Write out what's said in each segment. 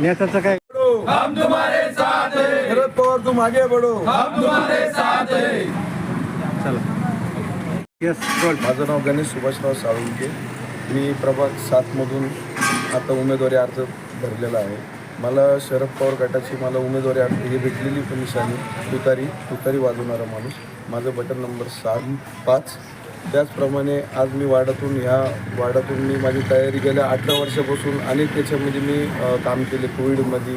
नेत्याचं काय? हम तुम्हारे साथ हैं। शरद पवार तुम आगे बढ़ो. हम तुम्हारे साथ हैं। चला. यस बोल माझं नाव गणेश सुभाषराव साळुंके. मी प्रभाग सातमधून आता उमेदवारी अर्ज भरलेला आहे. मला शरद पवार गटाची मला उमेदवारी अर्ज ही भेटलेली पण निशाणी. तुतारी तुतारी वाजवणारा माणूस. माझं बटन नंबर सात पाच. त्याचप्रमाणे आज मी वाड्यातून ह्या वाड्यातून मी माझी तयारी गेल्या अठरा वर्षापासून अनेक त्याच्यामध्ये मी काम केले कोविडमध्ये.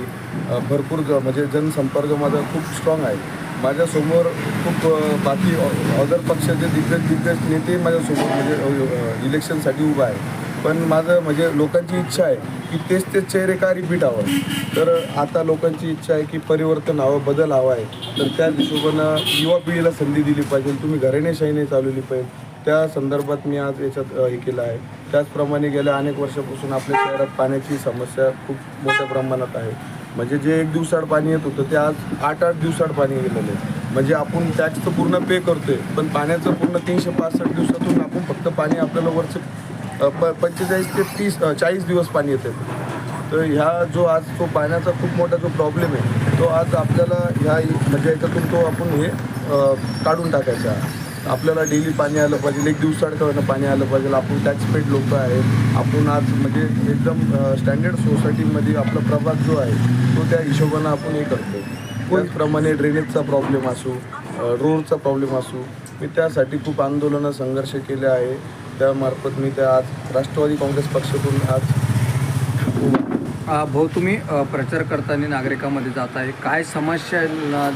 भरपूर ज म्हणजे जनसंपर्क माझा खूप स्ट्रॉंग आहे. माझ्यासमोर खूप बाकी अदर पक्षाचे दिग्गज दिग्गज नेते माझ्यासमोर म्हणजे इलेक्शनसाठी उभा आहे. पण माझं म्हणजे लोकांची इच्छा आहे की तेच तेच चेहरे का रिपीट हवं? तर आता लोकांची इच्छा आहे की परिवर्तन हवं बदल हवा आहे. तर त्या हिशोबानं युवा पिढीला संधी दिली पाहिजे. तुम्ही घराणेशाहीने चालवली पाहिजे. त्या संदर्भात मी आज याच्यात हे केलं आहे. त्याचप्रमाणे गेल्या अनेक वर्षापासून आपल्या शहरात पाण्याची समस्या खूप मोठ्या प्रमाणात आहे. म्हणजे जे एक दिवसाड पाणी येत होतं ते आज आठ आठ दिवसाड पाणी गेलेलं आहे. म्हणजे आपण टॅक्स तर पूर्ण पे करतोय पण पाण्याचं पूर्ण तीनशे पासष्ट दिवसातून आपण फक्त पाणी आपल्याला वरचं प पंचेचाळीस ते तीस चाळीस दिवस पाणी येते तर ह्या जो आज तो पाण्याचा खूप मोठा जो प्रॉब्लेम आहे तो आज आपल्याला ह्या म्हणजे याच्यातून तो आपण हे काढून टाकायचा आपल्याला डेली पाणी आलं पाहिजे एक दिवसाड पाणी आलं पाहिजे. आपण टॅक्स पेड लोक आहेत. आपण आज म्हणजे एकदम स्टँडर्ड सोसायटीमध्ये आपला प्रभाग जो आहे तो त्या हिशोबानं आपण हे करतो त्याचप्रमाणे ड्रेनेजचा प्रॉब्लेम असो रोडचा प्रॉब्लेम असो मी त्यासाठी खूप आंदोलनं संघर्ष केले आहे. त्यामार्फत मी त्या आज राष्ट्रवादी काँग्रेस पक्षातून आज भाऊ तुम्ही प्रचार करताना नागरिकांमध्ये जात आहे काय समस्या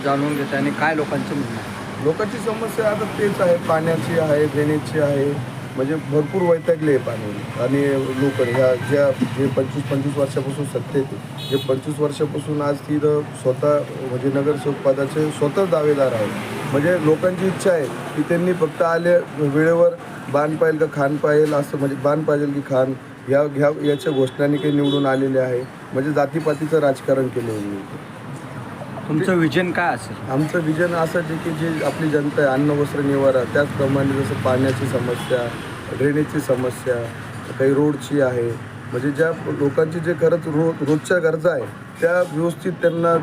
जाणून घेत आणि काय लोकांचं म्हणणं आहे? लोकांची समस्या आता तेच आहे पाण्याची आहे ड्रेनेजची आहे. म्हणजे भरपूर वैतागले आहे पाणी. आणि लोक ह्या ज्या जे पंचवीस पंचवीस वर्षापासून सत्तेत आहे, जे पंचवीस वर्षापासून आज तिथं स्वतः म्हणजे नगरसेवक पदाचे स्वतः दावेदार आहेत. म्हणजे लोकांची इच्छा आहे की त्यांनी फक्त आले वेळेवर बाण पाहिजे का खान पाहिजे असं म्हणजे बाण पाहिजे की खान ह्या ह्या याच्या घोषणांनी काही निवडून आलेले आहे. म्हणजे जातीपातीचं राजकारण केलं आहे तुमचं विजन काय असेल? आमचं विजन असं आहे की जे आपली जनता आहे अन्न वस्त्र निवारा त्याचप्रमाणे जसं पाण्याची समस्या ड्रेनेजची समस्या काही रोडची आहे. म्हणजे ज्या लोकांची जे खरंच रो रोजच्या गरजा आहे त्या व्यवस्थित त्यांना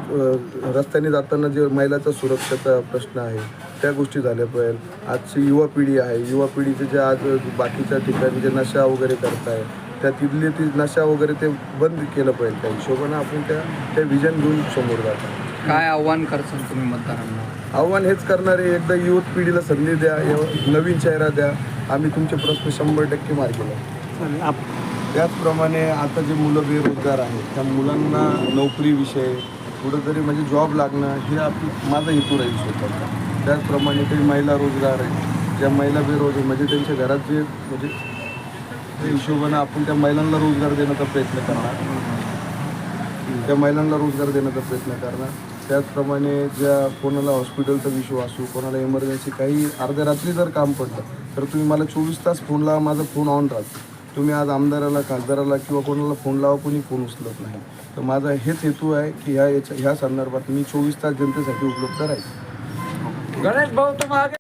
रस्त्याने जाताना जे महिलाचा सुरक्षेचा प्रश्न आहे त्या गोष्टी झाल्या पाहिजे. आजची युवा पिढी आहे युवा पिढीचे जे आज बाकीच्या ठिकाणी जे नशा वगैरे करत आहे त्या तिथली ती नशा वगैरे ते बंद केलं पाहिजे. त्या हिशोबानं आपण त्या त्या विजन घेऊन समोर जातो. काय आव्हान करसाल तुम्ही मतदारांना? आव्हान हेच करणारे एकदा युवक पिढीला संधी द्या यव- नवीन चेहरा द्या. आम्ही तुमचे प्रश्न शंभर टक्के मार्गी लावू. चालेल. आप त्याचप्रमाणे आता जे मुलं बेरोजगार आहेत त्या मुलांना नोकरीविषयी कुठंतरी म्हणजे जॉब लागणं हे आपली माझा हेतू राहील स्वतःचा. त्याचप्रमाणे काही महिला रोजगार आहेत. ज्या महिला बेरोजगार म्हणजे त्यांच्या घरात जे म्हणजे त्या हिशोबानं आपण त्या महिलांना रोजगार देण्याचा प्रयत्न करणार. त्या महिलांना रोजगार देण्याचा प्रयत्न करणार. त्याचप्रमाणे ज्या कोणाला हॉस्पिटलचा विषय असू कोणाला इमर्जन्सी काही अर्ध्या रात्री जर काम पडलं तर तुम्ही मला चोवीस तास फोन लावा माझा फोन ऑन राहतो. तुम्ही आज आमदाराला खासदाराला किंवा कोणाला फोन लावा कोणी फोन उचलत नाही. तर माझा हेच हेतू आहे की ह्या याच्या ह्या संदर्भात मी चोवीस तास जनतेसाठी उपलब्ध राहील गणेश भाऊ तुम्हाला